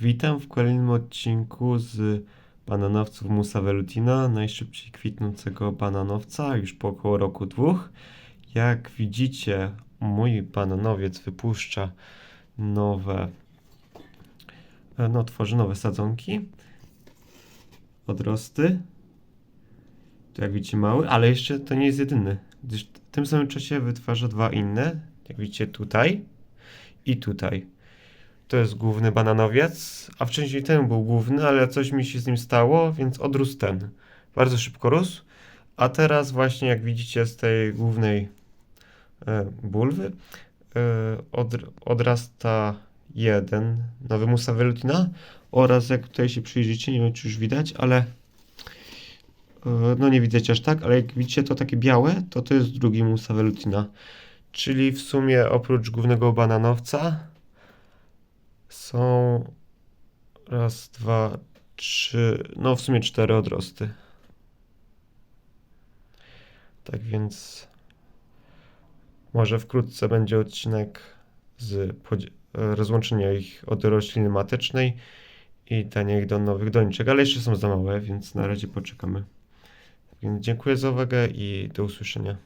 Witam w kolejnym odcinku z bananowców Musa Velutina, najszybciej kwitnącego bananowca, już po około roku dwóch. Jak widzicie, mój bananowiec wypuszcza nowe, e, no tworzy nowe sadzonki, odrosty. Tu jak widzicie mały, ale jeszcze to nie jest jedyny, gdyż w tym samym czasie wytwarza dwa inne, jak widzicie tutaj i tutaj. To jest główny bananowiec, a wcześniej ten był główny, ale coś mi się z nim stało, więc odrósł ten. Bardzo szybko rósł. A teraz właśnie jak widzicie z tej głównej e, bulwy e, od, odrasta jeden nowy Musa Velutina oraz jak tutaj się przyjrzycie, nie wiem czy już widać, ale e, no nie widać aż tak, ale jak widzicie to takie białe, to to jest drugi Musa Velutina. Czyli w sumie oprócz głównego bananowca są raz, dwa, trzy, no w sumie cztery odrosty. Tak więc może wkrótce będzie odcinek z rozłączenia ich od rośliny matecznej i dania ich do nowych doniczek, ale jeszcze są za małe, więc na razie poczekamy. Więc dziękuję za uwagę i do usłyszenia.